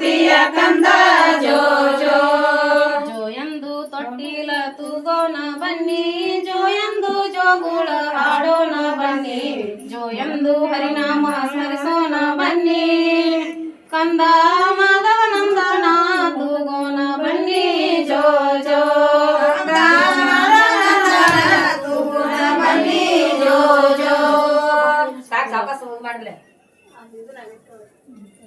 ಜ್ಯೋತಿಯ ಕಂದ ಜೋ ಜೋ ಜೋ ಎಂದು ತೊಟ್ಟಿಲ ತೂಗೋನ ಬನ್ನಿ ಜೋ ಎಂದು ಜೋಗುಳ ಹಾಡೋಣ ಬನ್ನಿ ಜೋ ಎಂದು ಹರಿನಾಮ ಸ್ಮರಿಸೋಣ ಬನ್ನಿ ಕಂದ ಮಾಧವನಂದನ ತೂಗೋನ ಬನ್ನಿ ಜೋ ಜೋ ಸಾಕು ಸಾಕು ಮಾಡ್ಲೆ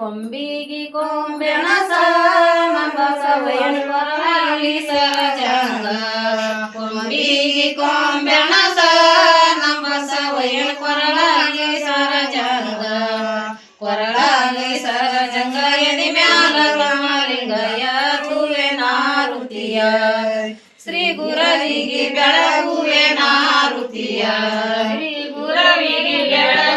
ಕೊಂಬಿಗಿ ಕೊಂಬೆಣ ಬಸವಯ್ಯನವರಲ್ಲಿ ಸರಜಂಗ ಕೊಂಬಿಗಿ ಕೊಂಬೆಣ ಸ ನಮ್ಮ ಕೊರಳಾಗಿ ಸರಜಂಗ ಕೊರಳಾಗಿ ಸರಜಂಗ ಎದಿ ಮ್ಯಾಲ ರಾಮಲಿಂಗಯ್ಯ ತೂವೆ ನಾರುತಿಯ ಶ್ರೀ ಗುರವಿಗೆ ಬೆಳಗುವೆ ನಾರುತಿಯ ಶ್ರೀ ಗುರವಿಗೆ ಬೆಳಗು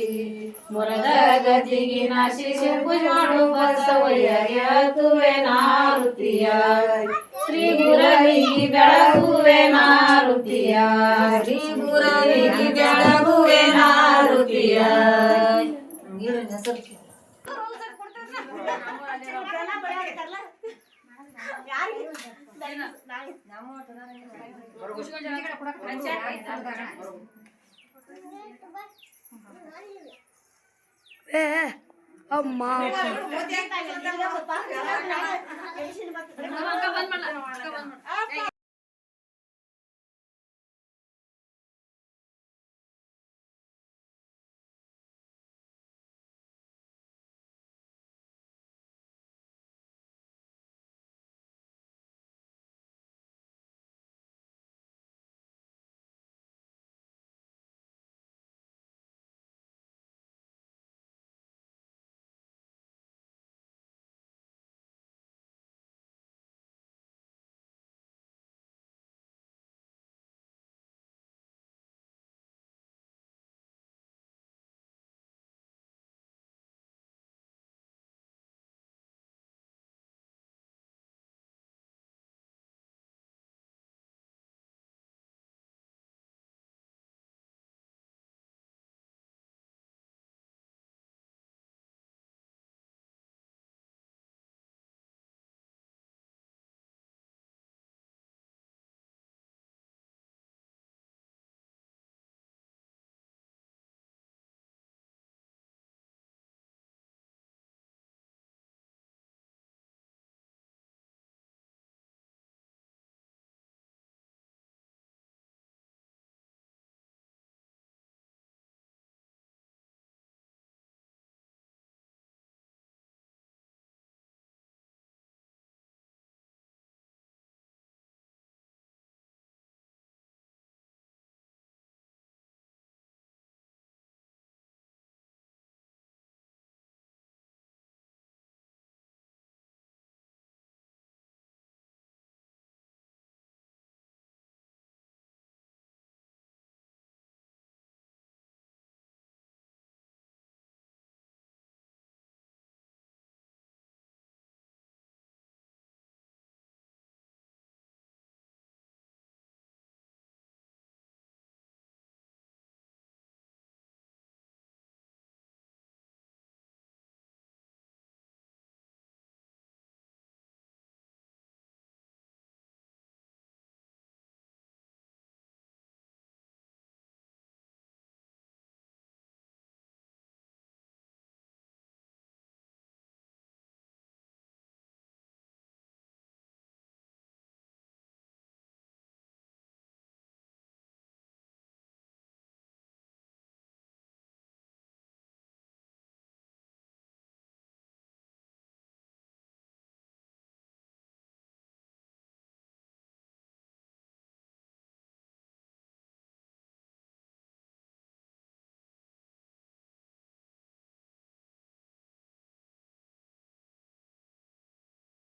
मुद गदिना शिष्य पूजा या तुम्ही आृतीया त्रिरिढ नाुतीया त्रिरिढ ना Ve అమ్మా